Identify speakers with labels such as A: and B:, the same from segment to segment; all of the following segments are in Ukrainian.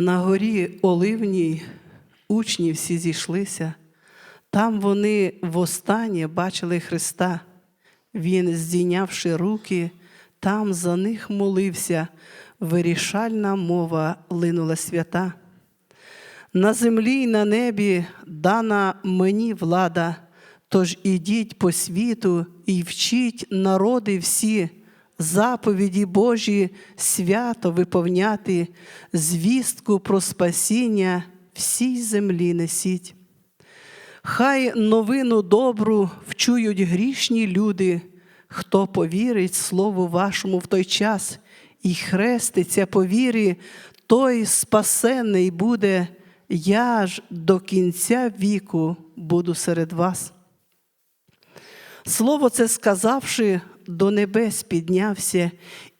A: На горі Оливній учні всі зійшлися. Там вони востаннє бачили Христа. Він, здійнявши руки, там за них молився. Вирішальна мова линула свята. На землі й на небі дана мені влада, тож ідіть по світу і вчіть народи всі, заповіді Божі свято виповняти, звістку про спасіння всій землі несіть. Хай новину добру вчують грішні люди, хто повірить Слову вашому в той час і хреститься по вірі, той спасенний буде, я ж до кінця віку буду серед вас. Слово це сказавши, до небес піднявся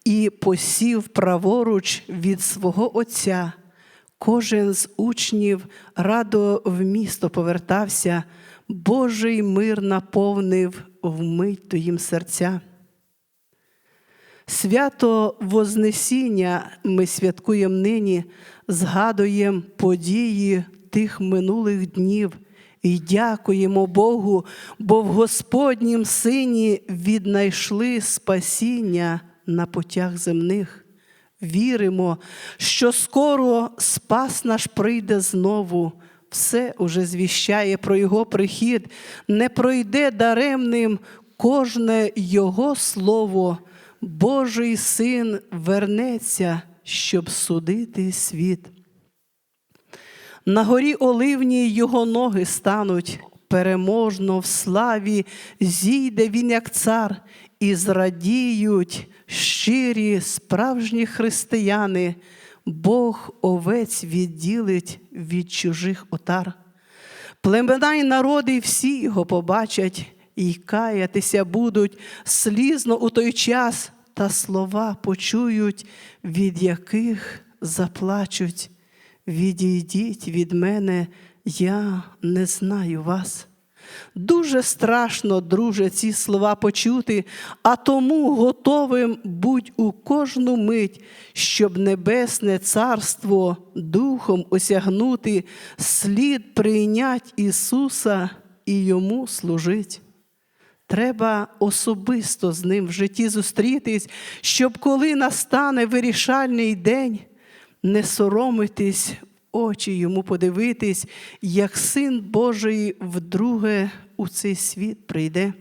A: і посів праворуч від свого Отця. Кожен з учнів радо в місто повертався, Божий мир наповнив вмить то їм серця. Свято Вознесіння ми святкуємо нині, згадуємо події тих минулих днів і дякуємо Богу, бо в Господнім Сині віднайшли спасіння на путях земних. Віримо, що скоро спас наш прийде знову. Все уже звіщає про Його прихід, не пройде даремним кожне Його слово. Божий син вернеться, щоб судити світ. На горі Оливній його ноги стануть, переможно в славі зійде він, як цар, і зрадіють щирі справжні християни, Бог овець відділить від чужих отар. Племена й народи всі його побачать і каятися будуть слізно у той час, та слова почують, від яких заплачуть. Відійдіть від мене, я не знаю вас. Дуже страшно, друже, ці слова почути, а тому готовим будь у кожну мить, щоб небесне царство духом осягнути, слід прийнять Ісуса і Йому служить. Треба особисто з ним в житті зустрітись, щоб коли настане вирішальний день, не соромитись, очі йому подивитись, як син Божий вдруге у цей світ прийде.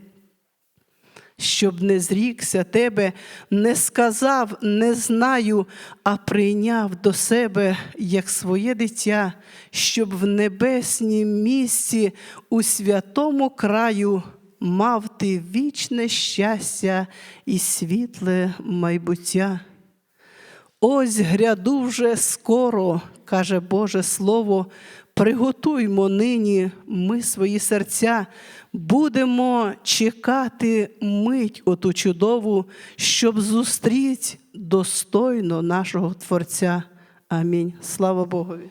A: Щоб не зрікся тебе, не сказав, не знаю, а прийняв до себе як своє дитя, щоб в небеснім місці у святому краю мав ти вічне щастя і світле майбуття. Ось гряду вже скоро, каже Боже Слово, приготуймо нині ми свої серця, будемо чекати мить оту чудову, щоб зустріть достойно нашого Творця. Амінь. Слава Богові.